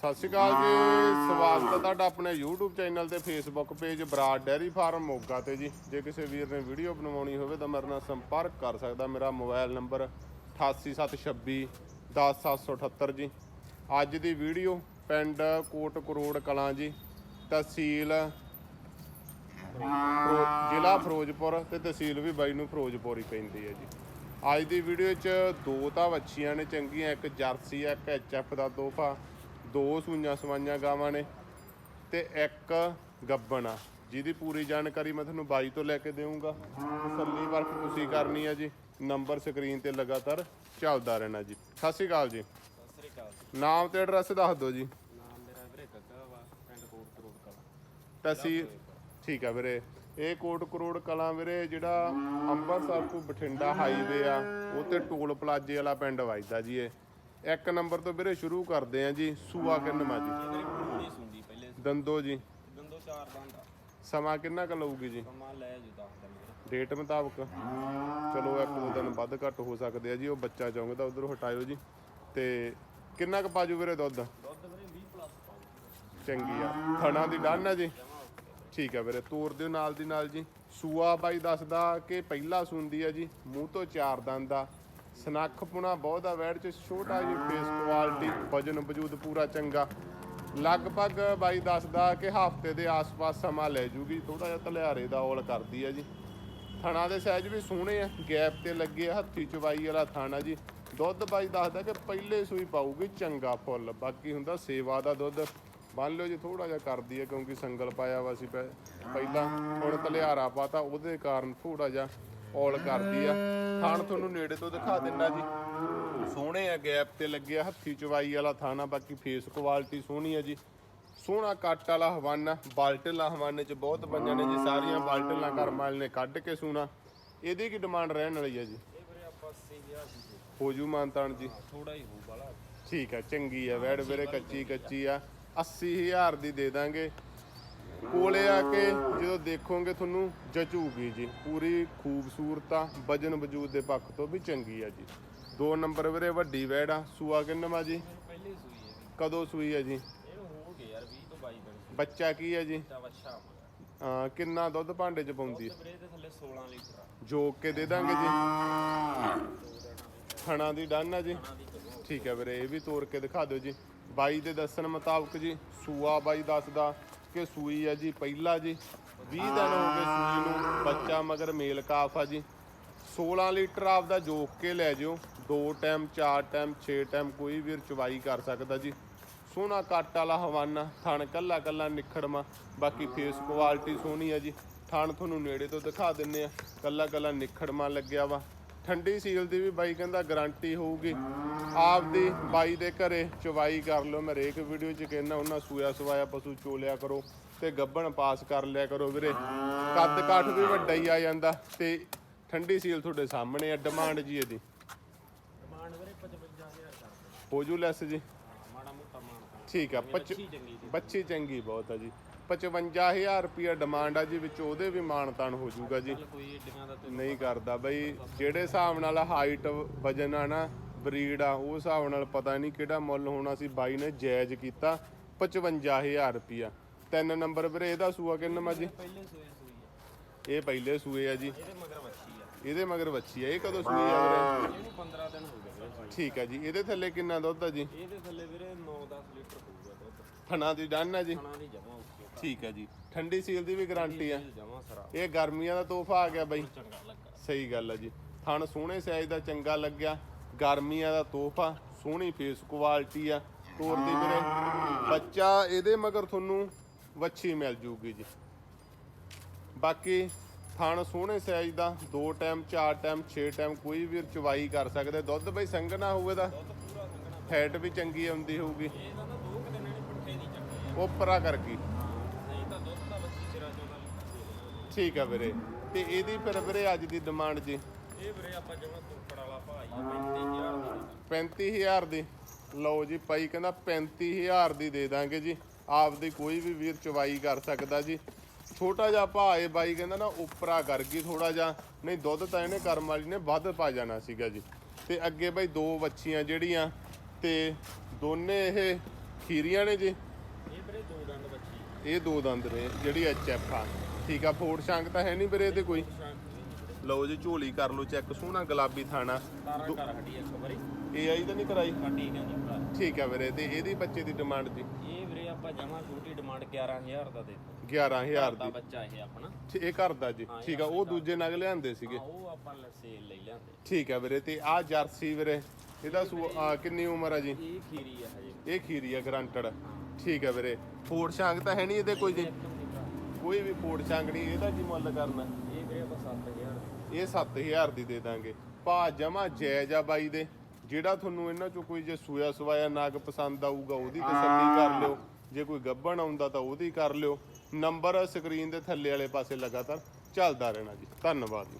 ਸਤਿ ਸ਼੍ਰੀ ਅਕਾਲ ਜੀ। ਸਵਾਗਤ ਹੈ ਤੁਹਾਡਾ ਆਪਣੇ YouTube ਚੈਨਲ ਤੇ Facebook page Brar dairy farm Moga ਤੇ ਜੀ। ਜੇ ਕਿਸੇ ਵੀਰ ਨੇ ਵੀਡੀਓ ਬਣਵਾਉਣੀ ਹੋਵੇ ਤਾਂ ਮੇਰੇ ਨਾਲ ਸੰਪਰਕ ਕਰ ਸਕਦਾ। ਮੇਰਾ ਮੋਬਾਈਲ ਨੰਬਰ 88726 10778 ਜੀ। ਅੱਜ ਦੀ ਵੀਡੀਓ ਪਿੰਡ ਕੋਟ ਕਰੋੜ ਕਲਾਂ ਜੀ। ਤਹਿਸੀਲ ਜ਼ਿਲ੍ਹਾ ਫਿਰੋਜ਼ਪੁਰ ਤੇ ਤਹਿਸੀਲ ਵੀ ਬਾਈ ਨੂੰ ਫਿਰੋਜ਼ਪੁਰ ਹੀ ਪੈਂਦੀ ਹੈ ਜੀ। ਅੱਜ ਦੀ ਵੀਡੀਓ 'ਚ ਦੋ ਤਾਂ ਵੱਛੀਆਂ ਨੇ ਚੰਗੀਆਂ, ਇੱਕ ਜਰਸੀ ਆ ਇੱਕ ਐਚਐਫ ਦਾ ਤੋਹਫਾ। ਦੋ ਸੂਈਆਂ ਸਵਾਈਆਂ ਗਾਵਾਂ ਨੇ ਤੇ ਇੱਕ ਗੱਬਣ ਆ। ਜਿਹਦੀ ਪੂਰੀ ਜਾਣਕਾਰੀ ਮੈਂ ਤੁਹਾਨੂੰ ਬਾਈ ਤੋਂ ਲੈ ਕੇ ਦੇਵਾਂਗਾ ਤਸੱਲੀ ਵਰਕ ਤੁਸੀਂ ਕਰਨੀ ਹੈ ਜੀ। ਨੰਬਰ ਸਕਰੀਨ ਤੇ ਲਗਾਤਾਰ ਚੱਲਦਾ ਰਹਿਣਾ ਜੀ। ਸਤਿ ਸ਼੍ਰੀ ਅਕਾਲ ਜੀ। ਸਤਿ ਸ੍ਰੀ ਅਕਾਲ ਨਾਮ ਤੇ ਐਡਰੈਸ ਦੱਸ ਦਿਓ ਜੀ। ਨਾਮ ਮੇਰਾ ਵੀਰੇ ਗੱਗਾ ਵਾ ਪਿੰਡ ਕੋਟ ਕਰੋੜ ਕਲਾ। ਤਹਿਸੀਲ ਠੀਕ ਆ ਵੀਰੇ। ਇਹ ਕੋਟ ਕਰੋੜ ਕਲਾਂ ਵੀਰੇ ਜਿਹੜਾ ਅੰਮ੍ਰਿਤਸਰ ਤੋਂ ਬਠਿੰਡਾ ਹਾਈਵੇ ਆ ਉਹ ਤੇ ਟੋਲ ਪਲਾਜੇ ਵਾਲਾ ਪਿੰਡ ਵੱਜਦਾ ਜੀ ਇਹ। ਇੱਕ ਨੰਬਰ ਤੋਂ ਵੀਰੇ ਸ਼ੁਰੂ ਕਰਦੇ ਆ ਜੀ, ਸੂਆ ਕਿੰਨਵਾ ਜੀ? ਮੇਰੀ ਕੁੜੀ ਸੁਣਦੀ ਪਹਿਲੇ ਦੰਦੋ ਜੀ। ਦੰਦੋ ਚਾਰ ਦੰਦਾ ਸਮਾਂ ਕਿੰਨਾ ਕੁ ਲਊਗੀ ਜੀ? ਕਮਾ ਲੈ ਜੂ ਦੱਸ ਦਿਨ ਵੀਰੇ ਡੇਟ ਮੁਤਾਬਕ। ਚਲੋ ਇੱਕ ਦੋ ਦਿਨ ਵੱਧ ਘੱਟ ਹੋ ਸਕਦੇ ਆ ਜੀ, ਉਹ ਬੱਚਾ ਚਾਹੁੰਦਾ ਉਧਰੋਂ ਹਟਾਇਓ ਜੀ। ਤੇ ਕਿੰਨਾ ਕੁ ਪਾਜੂ ਵੀਰੇ ਦੁੱਧ? ਦੁੱਧ ਵੀਰੇ 20 ਪਲੱਸ ਪਾਉ ਚੰਗੀ ਆ। ਥਣਾ ਦੀ ਡਨ ਆ ਜੀ। ਠੀਕ ਆ ਵੀਰੇ, ਤੋਰ ਦਿਓ ਨਾਲ ਦੀ ਨਾਲ ਜੀ। ਸੂਆ ਬਾਈ ਦੱਸਦਾ ਕਿ ਪਹਿਲਾ ਸੁੰਦੀ ਆ ਜੀ, ਮੂੰਹ ਤੋਂ ਚਾਰ ਦੰਦ ਆ। ਸਨੱਖ ਪੁਣਾ ਬਹੁਤ ਆ, ਵੈੜ ਚ ਛੋਟਾ ਜੀ ਫੇਸ ਕੁਆਲਿਟੀ ਵਜਨ ਵਜੂਦ ਪੂਰਾ ਚੰਗਾ। ਲਗਭਗ ਬਾਈ ਦੱਸਦਾ ਕਿ ਹਫ਼ਤੇ ਦੇ ਆਸ-ਪਾਸ ਸਮਾਂ ਲੈ ਜੂਗੀ ਥੋੜਾ ਜਿਹਾ ਤਲਿਆਰੇ ਦਾ ਔਲ ਕਰਦੀ ਆ ਜੀ। ਥਣਾ ਦੇ ਸਾਈਜ਼ ਵੀ ਸੋਹਣੇ ਆ, ਗੈਪ ਤੇ ਲੱਗੇ ਆ, ਹੱਥੀ ਚਵਾਈ ਵਾਲਾ ਥਾਣਾ ਜੀ। ਦੁੱਧ ਬਾਈ ਦੱਸਦਾ ਕਿ ਪਹਿਲੇ ਸੂਈ ਪਾਊਗੀ, ਚੰਗਾ ਫੁੱਲ। ਬਾਕੀ ਹੁੰਦਾ ਸੇਵਾ ਦਾ ਦੁੱਧ। ਬੰਨ ਲਿਓ ਜੀ ਥੋੜਾ ਜਿਹਾ ਕਰਦੀ ਹੈ ਕਿਉਂਕਿ ਸੰਗਲ ਪਾਇਆ ਵਾ ਸੀ ਪਹਿ- ਪਹਿਲਾਂ ਹੁਣ ਤਲਿਆਰਾ ਪਾਤਾ, ਉਹਦੇ ਕਾਰਨ ਥੋੜਾ ਜਿਹਾ ਔਲ ਕਰਦੀ ਆ। ਥਾਣ ਤੁਹਾਨੂੰ ਨੇੜੇ ਤੋਂ ਦਿਖਾ ਦਿੰਦਾ ਜੀ। ਸੋਹਣੇ ਆ ਗੈਪ ਤੇ ਲੱਗਿਆ ਹੱਥੀ ਚਵਾਈ ਵਾਲਾ ਥਾਣਾ ਬਾਕੀ ਫੇਸ ਕੁਆਲਿਟੀ ਸੋਹਣੀ ਆ ਜੀ। ਸੋਹਣਾ ਕੱਟ ਵਾਲਾ ਹਵਾਨਾ ਬਾਲਟਲਾ ਹਵਾਨੇ ਚ ਬਹੁਤ ਪੰਜਾਂ ਨੇ ਜੀ, ਸਾਰੀਆਂ ਬਾਲਟਲਾਂ ਕਰਮਾਲ ਨੇ ਕੱਢ ਕੇ ਸੂਣਾ। ਇਹਦੀ ਕੀ ਡਿਮਾਂਡ ਰਹਿਣ ਵਾਲੀ ਆ ਜੀ? ਇਹ ਵੀਰੇ ਆਪਾਂ 80000 ਦੀ ਹੋ ਜੂ ਮਾਨਤਾਨ ਜੀ। ਥੋੜਾ ਹੀ ਹੋਊ ਬਾਲਾ ਠੀਕ ਆ, ਚੰਗੀ ਆ, ਵੈੜ ਵੀਰੇ ਕੱਚੀ ਕੱਚੀ ਆ। 80000 ਦੀ ਦੇ ਦਾਂਗੇ। ਕੋਲੇ ਆ ਕੇ ਜਦੋਂ ਦੇਖੋਗੇ ਤੁਹਾਨੂੰ ਜਚੂਗੀ ਜੀ। ਪੂਰੀ ਖੂਬਸੂਰਤ ਆ ਵਜਨ ਵਜੂਦ ਦੇ ਪੱਖ ਤੋਂ ਵੀ ਚੰਗੀ ਆ ਜੀ। ਦੋ ਨੰਬਰ ਵੀਰੇ ਵੱਡੀ ਵੈੜ ਆ। ਸੂਆ ਕਿੰਨਵਾ ਜੀ? ਪਹਿਲੀ ਸੂਈ ਹੈ ਵੀ ਕਦੋਂ ਸੂਈ ਆ ਜੀ? ਹੋ ਗਏ ਯਾਰ 20 ਤੋਂ 22 ਦਿਨ ਬੱਚਾ ਕੀ ਆ ਜੀ? ਅਹ ਕਿੰਨਾ ਦੁੱਧ ਭਾਂਡੇ ਚ ਪਾਉਂਦੀ? ਆ ਦੁੱਧ ਵੀਰੇ ਦੇ ਥੱਲੇ 16 ਲੀਟਰ ਆ। ਜੋਕ ਕੇ ਦੇ ਦਾਂਗੇ ਜੀ। ਥਣਾ ਦੀ ਡਨ ਆ ਜੀ। ਖਾਣਾ ਠੀਕ ਹੈ ਵੀਰੇ ਇਹ ਵੀ ਤੋੜ ਕੇ ਦਿਖਾ ਦਿਓ ਜੀ। ਬਾਈ ਦੇ ਦੱਸਣ ਮੁਤਾਬਕ ਜੀ ਸੂਆ ਬਾਈ ਦੱਸਦਾ। ਕਿ ਸੂਈ ਆ ਜੀ, ਪਹਿਲਾ ਜੀ। 20 ਦਿਨ ਹੋ ਗਏ ਸੂਈ ਨੂੰ ਬੱਚਾ ਮਗਰ ਮੇਲ ਕਾਫ ਆ ਜੀ। 16 ਲੀਟਰ ਆਪਦਾ ਜੋਕ ਕੇ ਲੈ ਜਿਓ। ਦੋ ਟਾਈਮ, ਚਾਰ ਟਾਈਮ, ਛੇ ਟਾਈਮ ਕੋਈ ਵੀ ਚਵਾਈ ਕਰ ਸਕਦਾ ਜੀ। ਸੋਹਣਾ ਕੱਟ ਵਾਲਾ ਹਵਾਨਾ, ਥਣ ਕੱਲਾ ਕੱਲਾ ਨਿਖੜਮਾ ਬਾਕੀ ਫੇਸ ਕੁਆਲਿਟੀ ਸੋਹਣੀ ਆ ਜੀ। ਥਣ ਤੁਹਾਨੂੰ ਨੇੜੇ ਤੋਂ ਦਿਖਾ ਦਿੰਨੇ ਆ। ਕੱਲਾ ਕੱਲਾ ਨਿਖੜਮਾ ਲੱਗਿਆ ਵਾ। ਠੰਡੀ ਸੀਲ ਦੀ ਵੀ ਬਾਈ ਕਹਿੰਦਾ ਗਾਰੰਟੀ ਹੋਊਗੀ। ਆਪਦੀ ਬਾਈ ਦੇ ਘਰੇ ਚਵਾਈ ਕਰ ਲਓ। ਮੈਂ ਹਰੇਕ ਵੀਡੀਓ 'ਚ ਕਹਿੰਦਾ ਉਹਨਾਂ ਸੂਆ ਸਵਾਇਆ ਪਸ਼ੂ ਚੋਲਿਆ ਕਰੋ ਤੇ ਗੱਬਣ ਪਾਸ ਕਰ ਲਿਆ ਕਰੋ ਵੀਰੇ। ਕੱਦ ਕਾਠ ਵੀ ਵੱਡਾ ਹੀ ਆ ਜਾਂਦਾ ਤੇ ਠੰਡੀ ਸੀਲ ਤੁਹਾਡੇ ਸਾਹਮਣੇ ਆ ਡਿਮਾਂਡ ਜੀ ਇਹਦੀ। ਡਿਮਾਂਡ ਵੀਰੇ 55000 ਕਰਦੇ ਹੋ ਜੂ ਲੈਸ ਜੀ? ਮਾੜਾ ਮੋਟਾ ਮਾਨ ਠੀਕ ਆ ਬੱਚੀ ਚੰਗੀ ਬਹੁਤ ਆ ਜੀ। 55000 ਰੁਪਿਆ ਡਿਮਾਂਡ ਆ ਜੀ ਵਿੱਚ ਉਹਦੇ ਵੀ ਮਾਨਤਾਨ ਹੋ ਜਾਊਗਾ ਜੀ। ਚੱਲ ਕੋਈ ਏਡੀਆਂ ਦਾ ਤੇ ਨਹੀਂ ਕਰਦਾ ਬਈ ਜਿਹੜੇ ਹਿਸਾਬ ਨਾਲ ਹਾਈਟ ਵਜਨ ਆ ਨਾ ਬਰੀਡ ਆ ਉਹ ਹਿਸਾਬ ਨਾਲ ਪਤਾ ਨਹੀਂ ਕਿਹੜਾ ਮੁੱਲ ਹੋਣਾ ਸੀ। ਬਾਈ ਨੇ ਜਾਇਜ਼ ਕੀਤਾ 55000 ਰੁਪਿਆ ਤਿੰਨ ਨੰਬਰ ਵੀਰੇ ਇਹਦਾ ਸੂਆ ਕਿੰਨਾ ਮਾ ਜੀ? ਪਹਿਲੇ ਸੂਏ ਸੂਈ ਆ। ਇਹ ਪਹਿਲੇ ਸੂਏ ਆ ਜੀ। ਇਹਦੇ ਮਗਰ ਵੱਛੀ ਆ। ਇਹਦੇ ਮਗਰ ਵੱਛੀ ਆ ਇਹ ਕਦੋਂ ਸੂਈ ਆ ਵੀਰੇ? ਇਹਨੂੰ 15 ਦਿਨ ਹੋ ਗਏ ਵੀਰੇ ਠੀਕ ਆ ਜੀ ਇਹਦੇ ਥੱਲੇ ਕਿੰਨਾ ਦੁੱਧ ਆ ਜੀ? ਇਹਦੇ ਥੱਲੇ ਵੀਰੇ 9-10 ਲੀਟਰ ਹੋਊਗਾ ਦੁੱਧ। ਥਣਾ ਦੀ ਡਨ ਆ ਜੀ? ਖਾਣਾ ਦੀ ਜਮਾ ਠੀਕ ਆ ਜੀ। ਠੰਡੀ ਸੀਲ ਦੀ ਵੀ ਗਾਰੰਟੀ ਆ। ਜਮਾ ਸਰਾ। ਇਹ ਗਰਮੀਆਂ ਦਾ ਤੋਹਫਾ ਆ ਗਿਆ ਬਾਈ। ਚੰਗਾ ਲੱਗਾ ਸਹੀ ਗੱਲ ਆ ਜੀ। ਥਣ ਸੋਹਣੇ ਸਾਈਜ਼ ਦਾ ਚੰਗਾ ਲੱਗਿਆ। ਗਰਮੀਆਂ ਦਾ ਤੋਹਫਾ ਸੋਹਣੀ ਫੇਸ ਕੁਆਲਿਟੀ ਆ। ਤੋਰਦੀ ਵੀਰੇ ਬੱਚਾ ਇਹਦੇ ਮਗਰ ਤੁਹਾਨੂੰ ਵੱਛੀ ਮਿਲ ਜੂਗੀ ਜੀ। ਬਾਕੀ ਥਣ ਸੋਹਣੇ ਸਾਈਜ਼ ਦਾ ਦੋ ਟਾਈਮ ਚਾਰ ਟਾਈਮ 6 ਟਾਈਮ ਕੋਈ ਵੀ ਚਵਾਈ ਕਰ ਸਕਦੇ। ਦੁੱਧ ਬਈ ਸੰਘਣਾ ਹੋਵੇ ਦਾ ਫੈਟ ਵੀ ਚੰਗੀ ਆਉਂਦੀ ਹੋਊਗੀ। ਇਹ ਤਾਂ ਦੋ ਕੁ ਦਿਨ ਇਹਨੇ ਪੱਠੇ ਦੀ ਚੱਕੀ ਉਪਰਾ ਕਰ ਗਈ ਠੀਕ ਆ ਵੀਰੇ। ਤੇ ਇਹਦੀ ਫਿਰ ਵੀਰੇ ਅੱਜ ਦੀ ਡਿਮਾਂਡ ਜੀ? ਇਹ ਵੀਰੇ ਆਪਾਂ ਜਮਾ ਤੁਰਪੜ ਵਾਲਾ ਭਾਈ 35000 ਦੀ। 35000 ਦੀ? ਲਓ ਜੀ ਪਾਈ ਕਹਿੰਦਾ 35000 ਦੀ ਦੇ ਦਾਂਗੇ ਜੀ। ਆਪਦੀ ਕੋਈ ਵੀ ਵੀਰ ਚਵਾਈ ਕਰ ਸਕਦਾ ਜੀ। ਛੋਟਾ ਜਿਹਾ ਭਾ ਏ ਬਾਈ ਕਹਿੰਦਾ ਨਾ ਉਪਰਾ ਕਰ ਗਈ ਥੋੜਾ ਜਿਹਾ। ਨਹੀਂ ਦੁੱਧ ਤਾਂ ਇਹਨੇ ਕਰਮ ਵਾਲੀ ਨੇ ਵੱਧ ਪਾ ਜਾਣਾ ਸੀਗਾ ਜੀ। ਤੇ ਅੱਗੇ ਬਾਈ ਦੋ ਵੱਛੀਆਂ ਜਿਹੜੀਆਂ ਤੇ ਦੋਨੇ ਇਹ ਖੀਰੀਆਂ ਨੇ ਜੀ। ਇਹ ਵੀਰੇ ਦੋ ਦੰਦ ਬੱਚੀ ਇਹ ਦੋ ਦੰਦ ਨੇ ਜਿਹੜੀ ਐਚਐਫ ਆ। ਠੀਕ ਆ ਫੋੜ ਸ਼ੰਕ ਤਾਂ ਹੈ ਨਹੀਂ ਵੀਰੇ ਇਹਦੇ ਕੋਈ। ਲਓ ਜੀ ਝੋਲੀ ਕਰ ਲਓ ਚੈੱਕ ਸੋਹਣਾ ਗੁਲਾਬੀ ਥਾਣਾ। ਤਾਰਾ ਕਰ ਹਟੀ ਇੱਕ ਵਾਰੀ। ਇਹ ਆਈ ਤਾਂ ਨਹੀਂ ਕਰਾਈ? ਕੱਟੀ ਕਹਿੰਦੀ ਭਰਾ ਠੀਕ ਆ ਵੀਰੇ ਤੇ ਇਹਦੀ ਬੱਚੇ ਦੀ ਡਿਮਾਂਡ ਜੀ? ਇਹ ਵੀਰੇ ਆਪਾਂ ਜਮਾ ਛੋਟੀ ਡਿਮਾਂਡ 11000 ਦਾ ਦੇ ਦਿੱਤਾ। 11000 ਦਾ ਦੀ। ਬੱਚਾ ਇਹ ਆਪਣਾ। ਠੀ- ਇਹ ਘਰ ਦਾ ਜੀ। ਹਾਂ, ਇਹ ਠੀਕ ਆ ਉਹ ਦੂਜੇ ਨਗ ਲਿਆਂਦੇ ਸੀਗੇ। ਹਾਂ, ਉਹ ਆਪਾਂ ਸੇਲ ਲਈ ਲਿਆਂਦੇ। ਠੀਕ ਆ ਵੀਰੇ ਤੇ ਆ ਜਰਸੀ ਵੀਰੇ ਇਹਦਾ ਕਿੰਨੀ ਉਮਰ ਆ ਜੀ? ਇਹ ਖੀਰੀ ਆ ਹਜੇ। ਇਹ ਖੀਰੀ ਆ ਗਰੰਟਡ। ਠੀਕ ਆ ਵੀਰੇ ਫੋੜ ਸ਼ੰਕ ਤਾਂ ਹੈ ਨਹੀਂ ਇਹਦੇ ਕੋਈ ਜੀ। ਕੋਈ ਵੀ ਸ਼ੰਕ ਨਹੀਂ ਇਹਦਾ ਕੀ ਮੁੱਲ ਕਰਨਾ? ਇਹ ਵੀਰੇ ਆਪਾਂ 7000 ਇਹ 7000 ਦੀ ਦੇ ਦਾਂਗੇ। ਭਾ ਜਮਾ ਜਾਇਜ਼ ਆ ਬਾਈ ਦੇ। ਜਿਹੜਾ ਤੁਹਾਨੂੰ ਇਹਨਾਂ ਚੋਂ ਕੋਈ ਜੇ ਸੂਆ ਸਵਾਇਆ ਨਾਗ ਪਸੰਦ ਆਊਗਾ ਉਹਦੀ ਤਸੱਲੀ ਕਰ ਲਿਓ। ਜੇ ਕੋਈ ਗੱਬਣ ਆਉਂਦਾ ਤਾਂ ਉਹਦੀ ਕਰ ਲਿਓ। ਨੰਬਰ ਸਕਰੀਨ ਦੇ ਥੱਲੇ ਵਾਲੇ ਪਾਸੇ ਲਗਾਤਾਰ ਚੱਲਦਾ ਰਹਿਣਾ ਜੀ। ਧੰਨਵਾਦ ਜੀ।